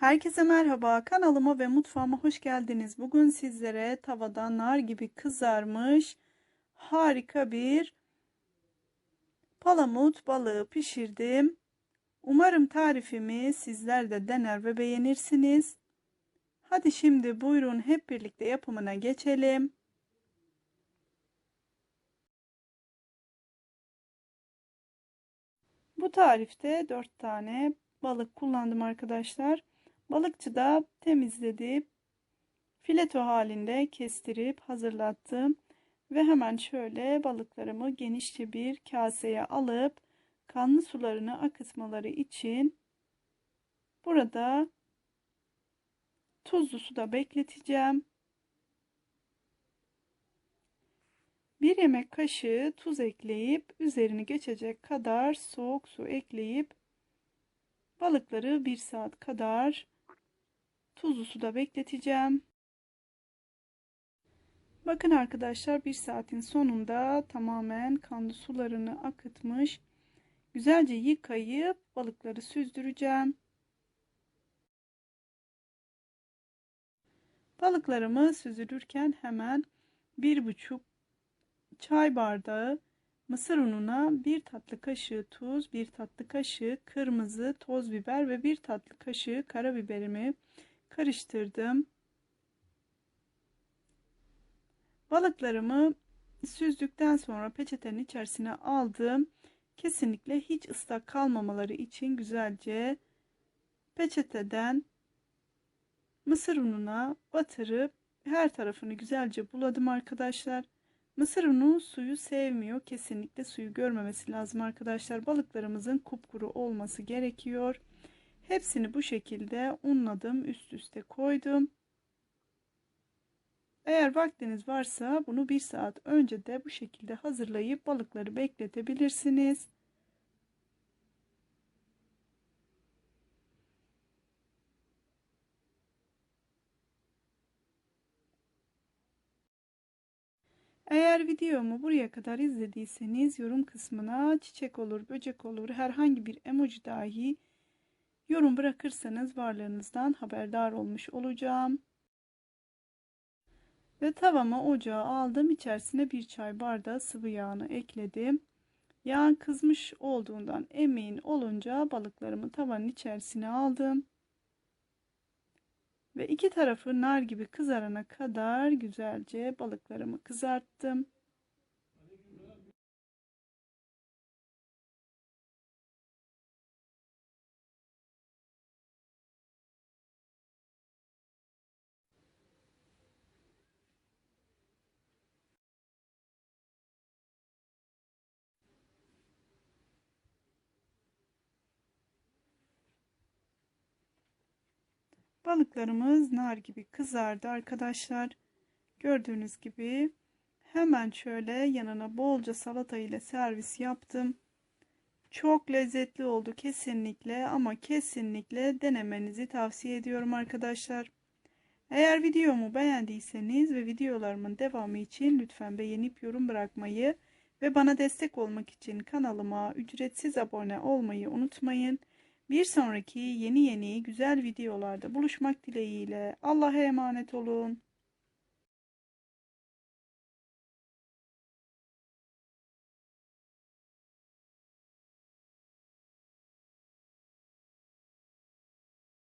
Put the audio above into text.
Herkese merhaba. Kanalıma ve mutfağıma hoş geldiniz. Bugün sizlere tavada nar gibi kızarmış harika bir palamut balığı pişirdim. Umarım tarifimi sizler de dener ve beğenirsiniz. Hadi şimdi buyurun hep birlikte yapımına geçelim. Bu tarifte 4 tane balık kullandım arkadaşlar. Balıkçı da temizledi. Fileto halinde kestirip hazırlattım. Ve hemen şöyle balıklarımı genişçe bir kaseye alıp kanlı sularını akıtmaları için burada tuzlu suda bekleteceğim. Bir yemek kaşığı tuz ekleyip üzerini geçecek kadar soğuk su ekleyip balıkları bir saat kadar tuzlu suda bekleteceğim. Bakın arkadaşlar bir saatin sonunda tamamen kanlı sularını akıtmış. Güzelce yıkayıp balıkları süzdüreceğim. Balıklarımı süzülürken hemen bir buçuk çay bardağı mısır ununa bir tatlı kaşığı tuz, bir tatlı kaşığı kırmızı toz biber ve bir tatlı kaşığı karabiberimi karıştırdım. Balıklarımı süzdükten sonra peçetenin içerisine aldım. Kesinlikle hiç ıslak kalmamaları için güzelce peçeteden mısır ununa batırıp her tarafını güzelce buladım arkadaşlar. Mısır unu suyu sevmiyor. Kesinlikle suyu görmemesi lazım arkadaşlar. Balıklarımızın kupkuru olması gerekiyor. Hepsini bu şekilde unladım. Üst üste koydum. Eğer vaktiniz varsa bunu bir saat önce de bu şekilde hazırlayıp balıkları bekletebilirsiniz. Eğer videomu buraya kadar izlediyseniz yorum kısmına çiçek olur, böcek olur, herhangi bir emoji dahi yorum bırakırsanız varlığınızdan haberdar olmuş olacağım. Ve tavama ocağa aldım. İçerisine bir çay bardağı sıvı yağını ekledim. Yağın kızmış olduğundan emin olunca balıklarımı tavanın içerisine aldım. Ve iki tarafı nar gibi kızarana kadar güzelce balıklarımı kızarttım. Balıklarımız nar gibi kızardı arkadaşlar. Gördüğünüz gibi hemen şöyle yanına bolca salata ile servis yaptım. Çok lezzetli oldu kesinlikle ama kesinlikle denemenizi tavsiye ediyorum arkadaşlar. Eğer videomu beğendiyseniz ve videolarımın devamı için lütfen beğenip yorum bırakmayı ve bana destek olmak için kanalıma ücretsiz abone olmayı unutmayın. Bir sonraki yeni yeni güzel videolarda buluşmak dileğiyle Allah'a emanet olun.